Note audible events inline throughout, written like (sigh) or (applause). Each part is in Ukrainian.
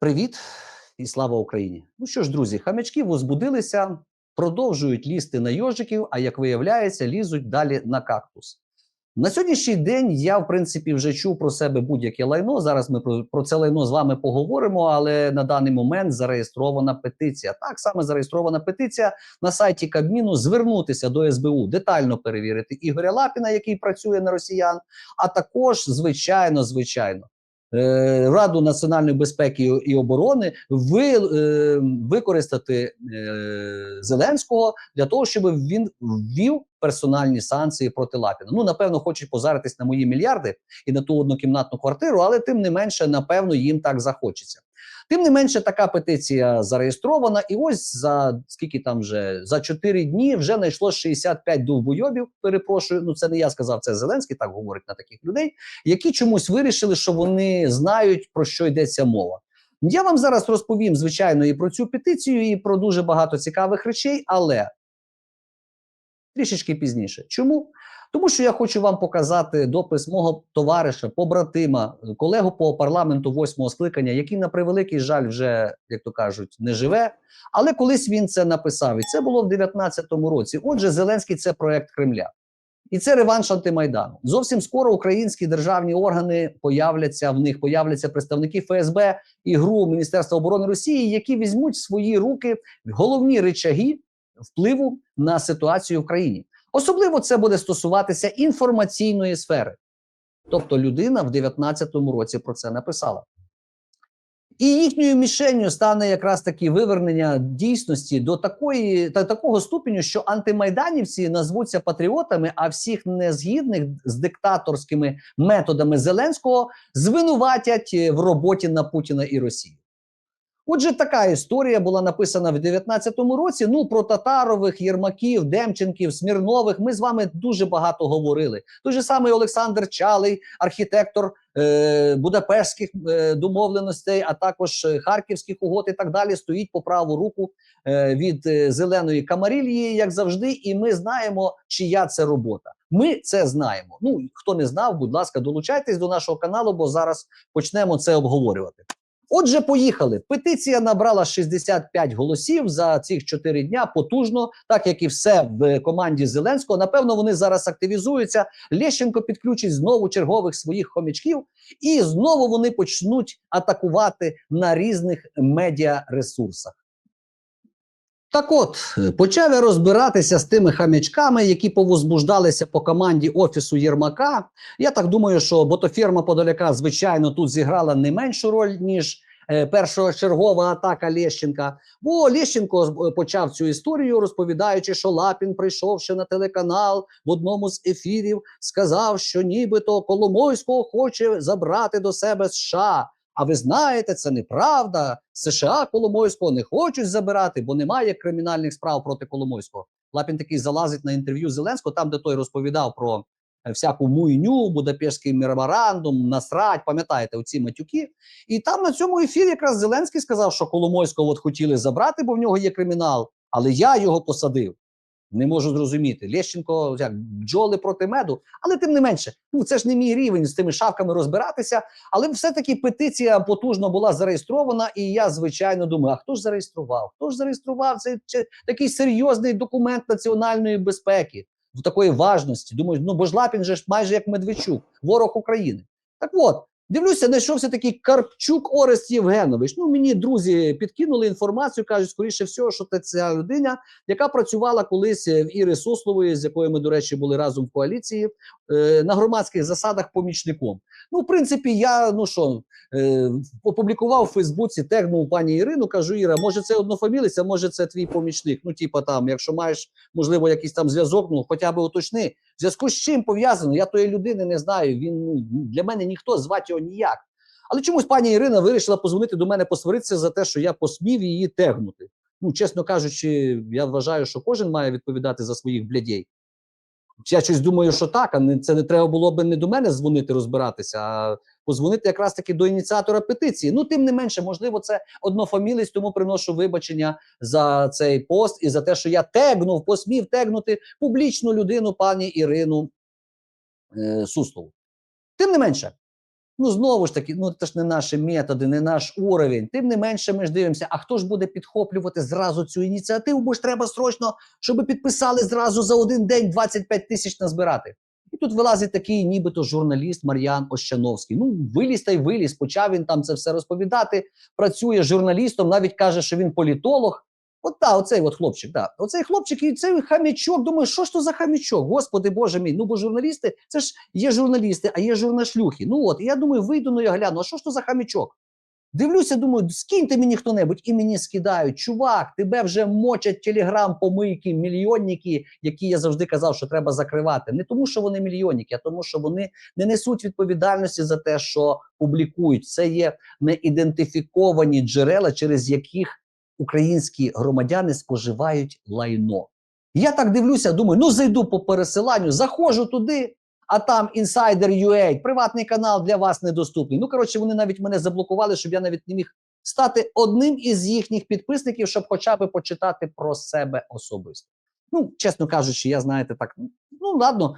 Привіт і слава Україні! Ну що ж, друзі, хамячки возбудилися, продовжують лізти на йожиків, а як виявляється, лізуть далі на кактус. На сьогоднішній день я, в принципі, вже чув про себе будь-яке лайно. Зараз ми про, про це лайно з вами поговоримо. Але на даний момент зареєстрована петиція. Так саме зареєстрована петиція на сайті Кабміну звернутися до СБУ, детально перевірити Ігоря Лапіна, який працює на росіян. А також, звичайно, звичайно, Раду національної безпеки і оборони ви, е, використати е, Зеленського для того, щоб він ввів персональні санкції проти Лапіна. Ну напевно, хочуть позаритись на мої мільярди і на ту однокімнатну квартиру, але тим не менше, напевно, їм так захочеться. Тим не менше, така петиція зареєстрована, і ось за скільки там вже за 4 дні вже знайшло 65 довбойобів. Перепрошую, ну це не я сказав, це Зеленський так говорить на таких людей, які чомусь вирішили, що вони знають про що йдеться мова. Я вам зараз розповім, звичайно, і про цю петицію, і про дуже багато цікавих речей, але трішечки пізніше. Чому? Тому що я хочу вам показати допис мого товариша, побратима, колегу по парламенту восьмого скликання, який на превеликий жаль вже, як то кажуть, не живе. Але колись він це написав, і це було в 19-му році. Отже, Зеленський це проект Кремля. І це реванш антимайдану. Зовсім скоро українські державні органи появляться в них, появляться представники ФСБ і ГРУ Міністерства оборони Росії, які візьмуть в свої руки головні речаги впливу на ситуацію в країні. Особливо це буде стосуватися інформаційної сфери. Тобто людина в 19-му році про це написала. І їхньою мішенню стане якраз таки вивернення дійсності до такої та такого ступеню, що антимайданівці назвуться патріотами, а всіх незгідних з диктаторськими методами Зеленського звинуватять в роботі на Путіна і Росію. Отже, така історія була написана в 19-му році. Ну про татарових, Єрмаків, Демченків, Смірнових. Ми з вами дуже багато говорили. Той же самий Олександр Чалий, архітектор е, Будапештських е, домовленостей, а також е, харківських угод і так далі, стоїть по праву руку е, від е, зеленої камарілії, як завжди. І ми знаємо, чия це робота. Ми це знаємо. Ну хто не знав, будь ласка, долучайтесь до нашого каналу, бо зараз почнемо це обговорювати. Отже, поїхали. Петиція набрала 65 голосів за цих 4 дня. Потужно, так як і все в команді Зеленського. Напевно, вони зараз активізуються. Лещенко підключить знову чергових своїх хомячків, і знову вони почнуть атакувати на різних медіаресурсах. Так от, почав я розбиратися з тими хам'ячками, які повозбуждалися по команді Офісу Єрмака. Я так думаю, що ботофірма Подоляка, звичайно, тут зіграла не меншу роль, ніж першочергова атака Лещенка. Бо Лещенко почав цю історію, розповідаючи, що Лапін, прийшовши на телеканал в одному з ефірів, сказав, що нібито Коломойського хоче забрати до себе США. А ви знаєте, це неправда. США Коломойського не хочуть забирати, бо немає кримінальних справ проти Коломойського. Лапін такий залазить на інтерв'ю Зеленського, там де той розповідав про е, всяку муйню, Будапештський меморандум, насрать, пам'ятаєте, оці матюки. І там на цьому ефірі якраз Зеленський сказав, що Коломойського от хотіли забрати, бо в нього є кримінал, але я його посадив. Не можу зрозуміти. Лещенко як бджоли проти меду, але тим не менше, ну це ж не мій рівень з тими шавками розбиратися. Але все-таки петиція потужно була зареєстрована, і я звичайно думаю, а хто ж зареєстрував? Хто ж зареєстрував цей чи, такий серйозний документ національної безпеки в такої важності? Думаю, ну бо ж Лапін же ж майже як Медведчук, ворог України. Так от. Дивлюся, знайшовся такий Карпчук Орест Євгенович. Ну мені друзі підкинули інформацію, кажуть, скоріше всього, що це ця людина, яка працювала колись в Іри Суслової, з якою ми, до речі, були разом в коаліції, е, на громадських засадах помічником. Ну, в принципі, я ну що е, опублікував у Фейсбуці, тегнув пані Ірину, кажу, Іра, може це однофамілиця, може це твій помічник. Ну, типа там, якщо маєш, можливо, якийсь там зв'язок, ну хоча б уточни. В зв'язку з чим пов'язано? Я тої людини не знаю. Він ну, для мене ніхто звати його ніяк. Але чомусь пані Ірина вирішила позвонити до мене посваритися за те, що я посмів її тегнути. Ну, чесно кажучи, я вважаю, що кожен має відповідати за своїх блядей. Я щось думаю, що так, а це не треба було би не до мене дзвонити, розбиратися, а позвонити якраз таки до ініціатора петиції. Ну, тим не менше, можливо, це однофамілець, тому приношу вибачення за цей пост і за те, що я тегнув, посмів тегнути публічну людину, пані Ірину е, Суслову. Тим не менше, Ну, знову ж таки, ну це ж не наші методи, не наш уровень. Тим не менше, ми ж дивимося, а хто ж буде підхоплювати зразу цю ініціативу, бо ж треба срочно, щоб підписали зразу за один день 25 тисяч назбирати. І тут вилазить такий, нібито журналіст Мар'ян Ощановський. Ну, виліз та й виліз. Почав він там це все розповідати. Працює журналістом, навіть каже, що він політолог. От та, оцей от хлопчик, да. Оцей хлопчик і цей хамічок. Думаю, що ж то за хамічок? Господи Боже мій. Ну бо журналісти, це ж є журналісти, а є журнашлюхи. Ну от, і я думаю, вийду, ну я гляну, а що ж то за хамічок? Дивлюся, думаю, скиньте мені хто-небудь, і мені скидають. Чувак, тебе вже мочать телеграм, помийки, мільйонники, які я завжди казав, що треба закривати. Не тому, що вони мільйонники, а тому, що вони не несуть відповідальності за те, що публікують. Це є неідентифіковані джерела, через яких українські громадяни споживають лайно. Я так дивлюся, думаю, ну зайду по пересиланню, заходжу туди, а там Insider UA, приватний канал для вас недоступний. Ну, коротше, вони навіть мене заблокували, щоб я навіть не міг стати одним із їхніх підписників, щоб хоча б почитати про себе особисто. Ну, чесно кажучи, я знаєте, так ну ладно,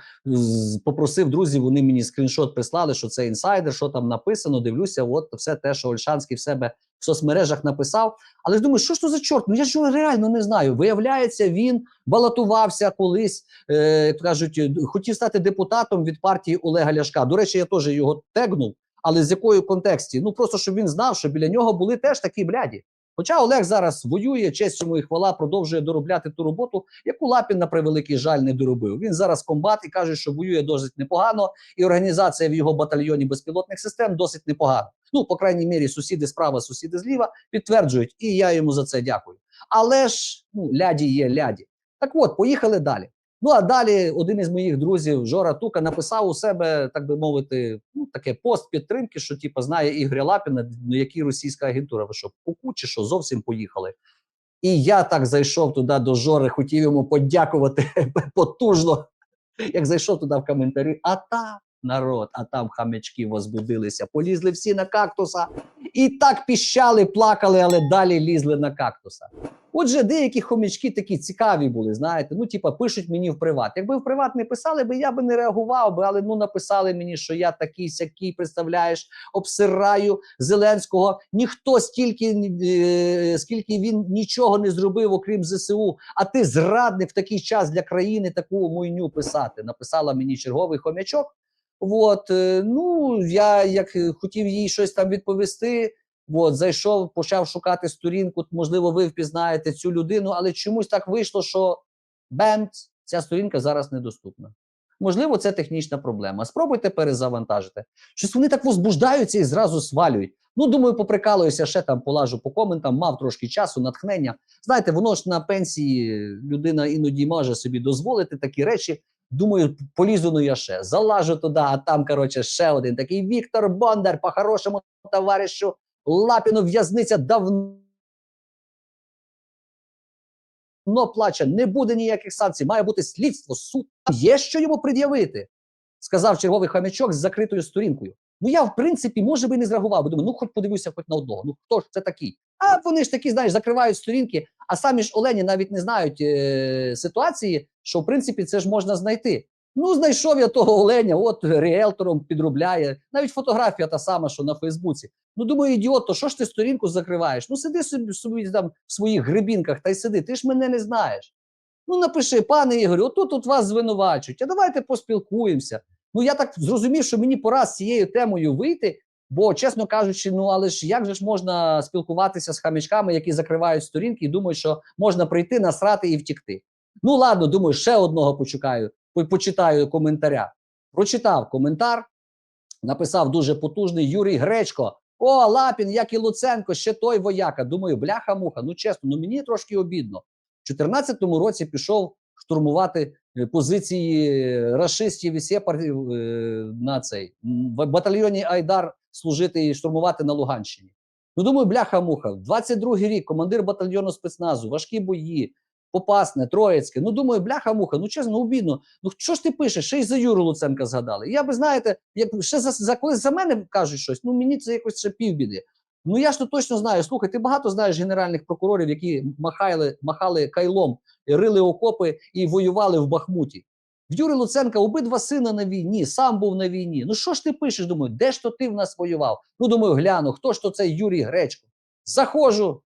попросив друзів, вони мені скріншот прислали, що це інсайдер, що там написано. Дивлюся, от все те, що Ольшанський в себе в соцмережах написав. Але ж думаю, що ж то за чорт? Ну я ж реально не знаю. Виявляється, він балотувався колись, е, як кажуть, хотів стати депутатом від партії Олега Ляшка. До речі, я теж його тегнув, але з якої контексті? Ну просто щоб він знав, що біля нього були теж такі бляді. Хоча Олег зараз воює, честь йому і хвала, продовжує доробляти ту роботу, яку Лапін, на превеликий жаль, не доробив. Він зараз комбат і каже, що воює досить непогано, і організація в його батальйоні безпілотних систем досить непогана. Ну, по крайній мірі, сусіди справа, сусіди зліва підтверджують, і я йому за це дякую. Але ж ну, ляді є ляді. Так от, поїхали далі. Ну а далі один із моїх друзів, Жора Тука, написав у себе, так би мовити, ну таке пост підтримки, що типу, знає Ігоря Лапіна, ну який російська агентура. Ви що, куку чи що зовсім поїхали? І я так зайшов туди до Жори, хотів йому подякувати (laughs) потужно, як зайшов туди в коментарі. А там народ, а там хамячки возбудилися, полізли всі на кактуса і так піщали, плакали, але далі лізли на кактуса. Отже, деякі хомячки такі цікаві були, знаєте. Ну, типа, пишуть мені в приват. Якби в приват не писали би, я би не реагував би, але ну написали мені, що я такий сякий, представляєш, обсираю Зеленського. Ніхто стільки, е, скільки він нічого не зробив, окрім ЗСУ. А ти зрадник в такий час для країни таку муйню писати. Написала мені черговий хомячок. От, е, ну я як е, хотів їй щось там відповісти. От, зайшов, почав шукати сторінку. Можливо, ви впізнаєте цю людину, але чомусь так вийшло, що бемц, ця сторінка зараз недоступна. Можливо, це технічна проблема. Спробуйте перезавантажити. Щось вони так возбуждаються і зразу свалюють. Ну, думаю, поприкалуюся, ще там полажу по коментам, мав трошки часу, натхнення. Знаєте, воно ж на пенсії людина іноді може собі дозволити такі речі. Думаю, полізу ну я ще. Залажу туди, а там, коротше, ще один такий Віктор Бондар, по-хорошому товаришу Лапіну в'язниця давно плаче, не буде ніяких санкцій, має бути слідство, суд. Є що йому пред'явити, сказав черговий хамячок з закритою сторінкою. Ну я, в принципі, може би не зреагував, бо думаю, ну хоч подивлюся хоч на одного. Ну хто ж це такий? А вони ж такі, знаєш, закривають сторінки, а самі ж Олені навіть не знають е- ситуації, що в принципі це ж можна знайти. Ну, знайшов я того Оленя, от ріелтором підробляє. Навіть фотографія та сама, що на Фейсбуці. Ну, думаю, ідіот, то що ж ти сторінку закриваєш? Ну, сиди собі, собі там в своїх грибінках та й сиди, ти ж мене не знаєш. Ну, напиши, пане Ігорю, отут от вас звинувачують, а давайте поспілкуємося. Ну, я так зрозумів, що мені пора з цією темою вийти, бо, чесно кажучи, ну але ж як же ж можна спілкуватися з хамячками, які закривають сторінки і думають, що можна прийти, насрати і втікти. Ну, ладно, думаю, ще одного почекаю, по- почитаю коментаря. Прочитав коментар, написав дуже потужний Юрій Гречко. О, Лапін, як і Луценко, ще той вояка. Думаю, бляха-муха. Ну чесно, ну мені трошки обідно. В 2014 році пішов штурмувати е, позиції рашистів і сепарів е, на цей батальйоні Айдар служити і штурмувати на Луганщині. Ну думаю, бляха-муха. 22-й рік, командир батальйону спецназу, важкі бої, Попасне, Троїцьке. Ну думаю, бляха-муха, ну чесно, обідно. Ну що ж ти пишеш? Ще й за Юру Луценка згадали. Я би знаєте, як ще за, за коли за мене кажуть щось, ну мені це якось ще півбіди. Ну я ж то точно знаю. Слухай, ти багато знаєш генеральних прокурорів, які махали, махали кайлом, рили окопи і воювали в Бахмуті. В Юри Луценка обидва сина на війні, сам був на війні. Ну що ж ти пишеш? Думаю, де ж то ти в нас воював? Ну, думаю, гляну, хто ж то цей Юрій Гречко? Заходжу.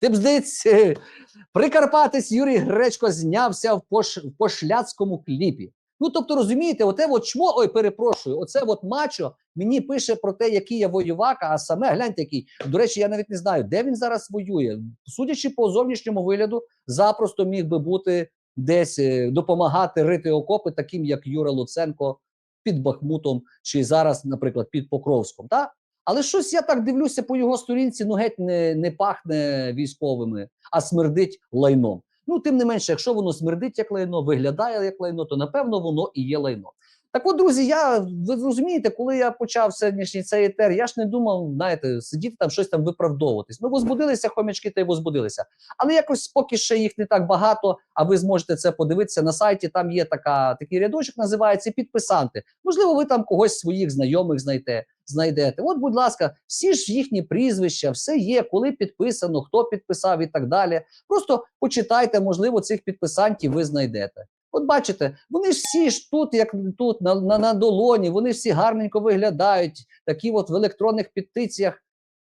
Ти б здається, (laughs) Прикарпатець Юрій Гречко знявся в, пош, в пошляцькому кліпі. Ну, тобто, розумієте, оте от чмо, ой, перепрошую, оце от мачо мені пише про те, який я воювака, а саме гляньте, який. До речі, я навіть не знаю, де він зараз воює. Судячи по зовнішньому вигляду, запросто міг би бути десь е, допомагати рити окопи, таким як Юра Луценко під Бахмутом, чи зараз, наприклад, під Покровськом. Та? Але щось я так дивлюся по його сторінці, ну геть не, не пахне військовими, а смердить лайном. Ну, тим не менше, якщо воно смердить як лайно, виглядає як лайно, то напевно воно і є лайно. Так от, друзі, я ви розумієте, коли я почав сьогоднішній цей етер, я ж не думав, знаєте, сидіти там щось там виправдовуватись. Ну, возбудилися хомячки та й возбудилися. Але якось поки ще їх не так багато, а ви зможете це подивитися на сайті. Там є така такий рядочок, називається підписанти. Можливо, ви там когось своїх знайомих знайдете. Знайдете, от, будь ласка, всі ж їхні прізвища, все є, коли підписано, хто підписав і так далі. Просто почитайте, можливо, цих підписантів ви знайдете. От бачите, вони ж всі ж тут, як тут, на, на, на долоні, вони всі гарненько виглядають, такі от в електронних петиціях.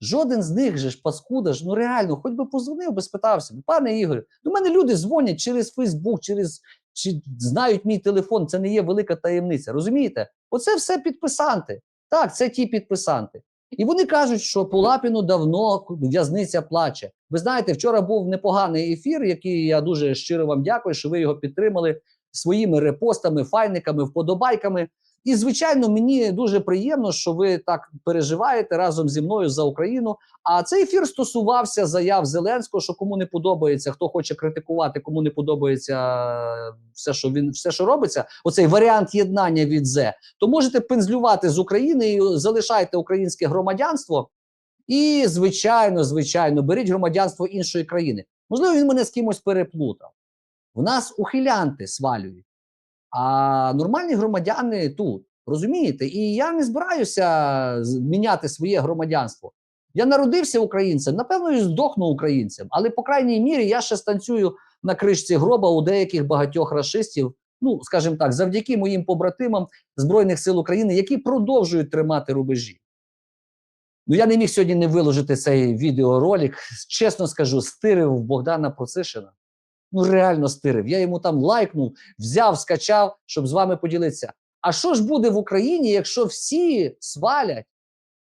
Жоден з них же ж паскуда ж, ну реально, хоч би позвонив би, спитався. Пане Ігорю, до мене люди дзвонять через Фейсбук, через чи знають мій телефон. Це не є велика таємниця. Розумієте? Оце все підписанти. Так, це ті підписанти. І вони кажуть, що Пулапіну давно в'язниця плаче. Ви знаєте, вчора був непоганий ефір, який я дуже щиро вам дякую, що ви його підтримали своїми репостами, файниками, вподобайками. І, звичайно, мені дуже приємно, що ви так переживаєте разом зі мною за Україну. А цей ефір стосувався заяв Зеленського, що кому не подобається, хто хоче критикувати, кому не подобається все, що він все, що робиться. Оцей варіант єднання від зе, то можете пензлювати з України і залишайте українське громадянство. І, звичайно, звичайно, беріть громадянство іншої країни. Можливо, він мене з кимось переплутав. В нас ухилянти свалюють, а нормальні громадяни тут. Розумієте? І я не збираюся міняти своє громадянство. Я народився українцем, напевно, і здохну українцем, але по крайній мірі я ще станцюю на кришці гроба у деяких багатьох расистів. Ну, скажімо так, завдяки моїм побратимам Збройних сил України, які продовжують тримати рубежі. Ну, я не міг сьогодні не виложити цей відеоролик. Чесно скажу, стирив Богдана Процишина. Ну, реально стирив. Я йому там лайкнув, взяв, скачав, щоб з вами поділитися. А що ж буде в Україні, якщо всі свалять?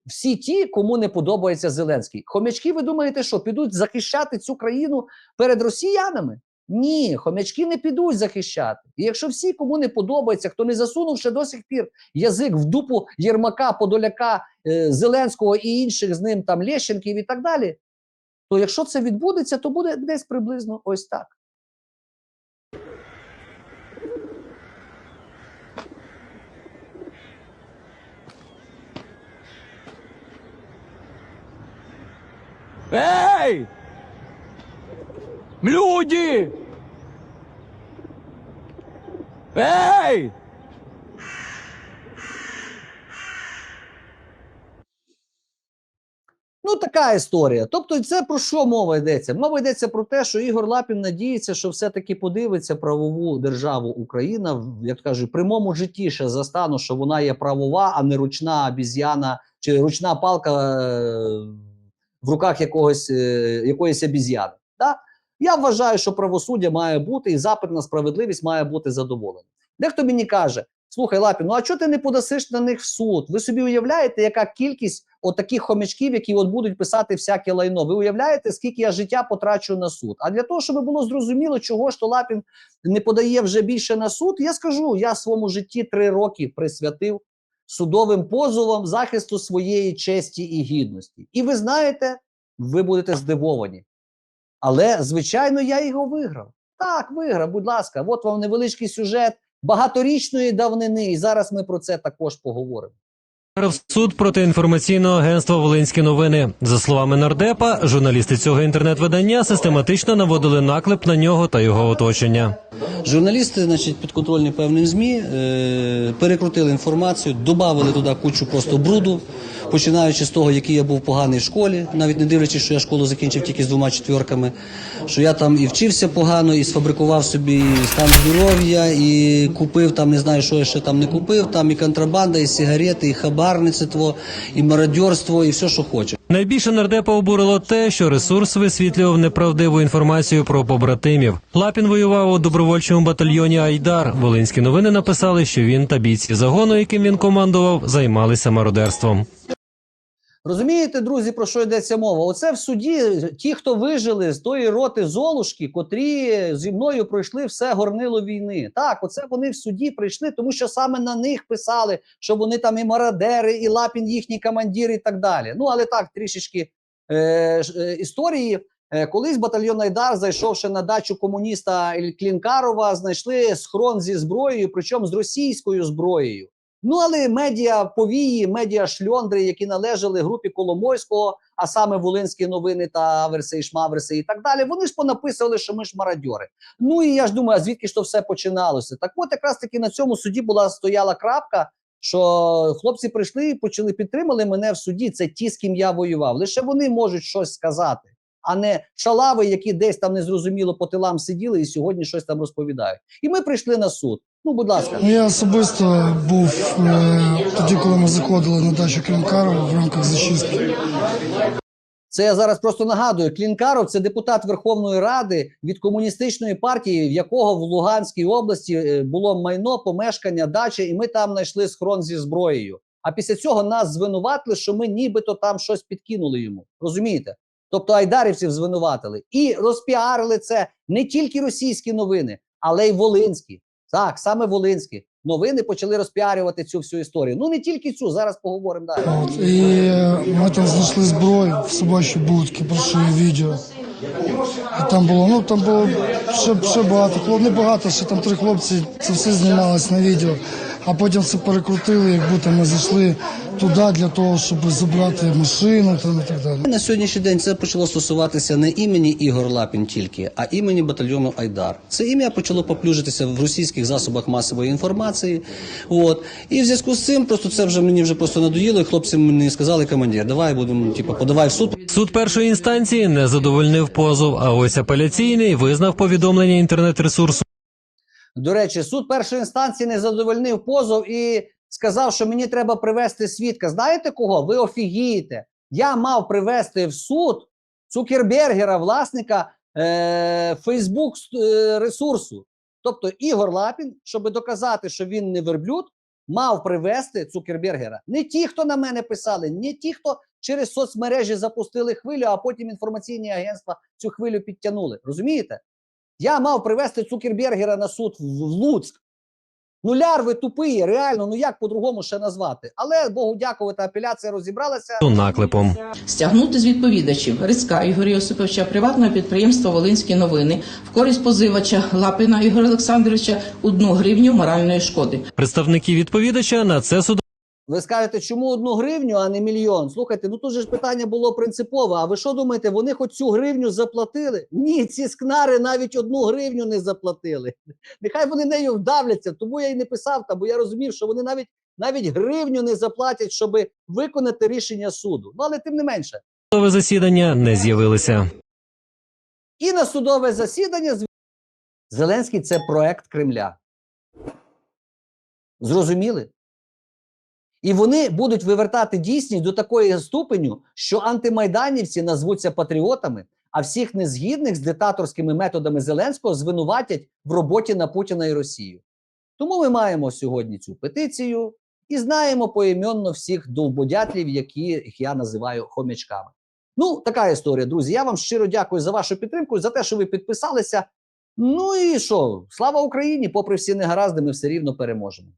Всі ті, кому не подобається Зеленський. Хомячки, ви думаєте, що підуть захищати цю країну перед росіянами? Ні, хомячки не підуть захищати. І якщо всі, кому не подобається, хто не засунув ще до сих пір язик в дупу Єрмака, Подоляка, е, Зеленського і інших з ним там Лещенків і так далі, то якщо це відбудеться, то буде десь приблизно ось так. Эй! Люди! Эй! Ну, така історія. Тобто, це про що мова йдеться? Мова йдеться про те, що Ігор Лапін надіється, що все-таки подивиться правову державу Україна, як кажуть, прямому житті ще застану, що вона є правова, а не ручна обіз'яна чи ручна палка е, в руках якогось, е, якоїсь обіз'яни. Да? Я вважаю, що правосуддя має бути і запит на справедливість має бути задоволений. Дехто мені каже: слухай, Лапін, ну а чого ти не подасиш на них в суд? Ви собі уявляєте, яка кількість отаких хомячків, які от будуть писати всяке лайно? Ви уявляєте, скільки я життя потрачу на суд? А для того, щоб було зрозуміло, чого ж то Лапін не подає вже більше на суд, я скажу: я своєму житті три роки присвятив судовим позовом захисту своєї честі і гідності. І ви знаєте, ви будете здивовані. Але, звичайно, я його виграв. Так, виграв, будь ласка, от вам невеличкий сюжет багаторічної давнини, і зараз ми про це також поговоримо. В суд проти інформаційного агентства Волинські новини. За словами нардепа, журналісти цього інтернет-видання систематично наводили наклеп на нього та його оточення. Журналісти, значить, підконтрольні певним ЗМІ, е, перекрутили інформацію, додали туди кучу просто бруду, починаючи з того, який я був поганий в школі, навіть не дивлячись, що я школу закінчив тільки з двома четвірками, що я там і вчився погано, і сфабрикував собі стан здоров'я, і купив там, не знаю, що я ще там не купив, там і контрабанда, і сигарети, і хабарництво, і мародьорство, і все, що хоче. Найбільше нардепа обурило те, що ресурс висвітлював неправдиву інформацію про побратимів. Лапін воював у добровольчому батальйоні Айдар. Волинські новини написали, що він та бійці загону, яким він командував, займалися мародерством. Розумієте, друзі, про що йдеться мова? Оце в суді ті, хто вижили з тої роти Золушки, котрі зі мною пройшли все горнило війни. Так, оце вони в суді прийшли, тому що саме на них писали, що вони там і мародери, і лапін їхній командир, і так далі. Ну, але так, трішечки е, е, історії. Е, Колись батальйон Айдар, зайшовши на дачу комуніста Клінкарова, знайшли схрон зі зброєю, причому з російською зброєю. Ну, але медіа повії, медіа шльондри, які належали групі Коломойського, а саме Волинські новини та Аверси і Шмаверси і так далі, вони ж понаписували, що ми ж мародьори. Ну і я ж думаю, а звідки ж то все починалося? Так от якраз таки на цьому суді була стояла крапка, що хлопці прийшли і почали підтримали мене в суді. Це ті, з ким я воював. Лише вони можуть щось сказати, а не шалави, які десь там незрозуміло по тилам сиділи і сьогодні щось там розповідають. І ми прийшли на суд. Ну, будь ласка. Ну, Я особисто був е, тоді, коли ми заходили на дачу Клінкарова в рамках зачистки. Це я зараз просто нагадую. Клінкаров це депутат Верховної Ради від комуністичної партії, в якого в Луганській області е, було майно, помешкання, дача, і ми там знайшли схрон зі зброєю. А після цього нас звинуватили, що ми нібито там щось підкинули йому. Розумієте? Тобто айдарівців звинуватили і розпіарили це не тільки російські новини, але й волинські. Так, саме Волинський. новини почали розпіарювати цю всю історію. Ну не тільки цю, зараз поговоримо далі. От, і ми там знайшли зброю в собачій будці, прошу відео. І там було, ну там було ще, ще багато, хлоп, не багато, ще там три хлопці, це все знімалось на відео. А потім все перекрутили, як будто ми зайшли туди для того, щоб забрати машину там, і так далі. На сьогоднішній день це почало стосуватися не імені Ігор Лапін тільки, а імені батальйону Айдар. Це ім'я почало поплюжитися в російських засобах масової інформації. От і в зв'язку з цим просто це вже мені вже просто надоїло. І хлопці мені сказали, командир, давай будемо, типу, подавай в суд. Суд першої інстанції не задовольнив позов, а ось апеляційний визнав повідомлення інтернет-ресурсу До речі, суд першої інстанції не задовольнив позов і сказав, що мені треба привести свідка. Знаєте кого? Ви офігієте. Я мав привести в суд Цукербергера, власника е, Фейсбук ресурсу. Тобто Ігор Лапін, щоб доказати, що він не верблюд, мав привести Цукербергера. Не ті, хто на мене писали, не ті, хто через соцмережі запустили хвилю, а потім інформаційні агентства цю хвилю підтягнули. Розумієте? Я мав привезти Цукербергера на суд в Луцьк. Ну, лярви тупі, реально, ну як по-другому ще назвати. Але Богу дякувати, апеляція розібралася. наклепом. Стягнути з відповідачів Рицька Ігоря Йосиповича приватного підприємства Волинські новини в користь позивача Лапина Ігоря Олександровича одну гривню моральної шкоди. Представники відповідача на це суд Ви скажете, чому одну гривню, а не мільйон? Слухайте, ну тут же ж питання було принципове. А ви що думаєте, вони хоч цю гривню заплатили? Ні, ці скнари навіть одну гривню не заплатили. Нехай вони нею вдавляться, тому я і не писав там, бо я розумів, що вони навіть навіть гривню не заплатять, щоб виконати рішення суду. Ну але тим не менше. судове засідання не з'явилися. І на судове засідання Зеленський це проект Кремля. Зрозуміли? І вони будуть вивертати дійсність до такої ступеню, що антимайданівці назвуться патріотами, а всіх незгідних з диктаторськими методами Зеленського звинуватять в роботі на Путіна і Росію. Тому ми маємо сьогодні цю петицію і знаємо поіменно всіх довбодятлів, яких я називаю хомячками. Ну, така історія, друзі. Я вам щиро дякую за вашу підтримку, за те, що ви підписалися. Ну і що? Слава Україні! Попри всі негаразди, ми все рівно переможемо.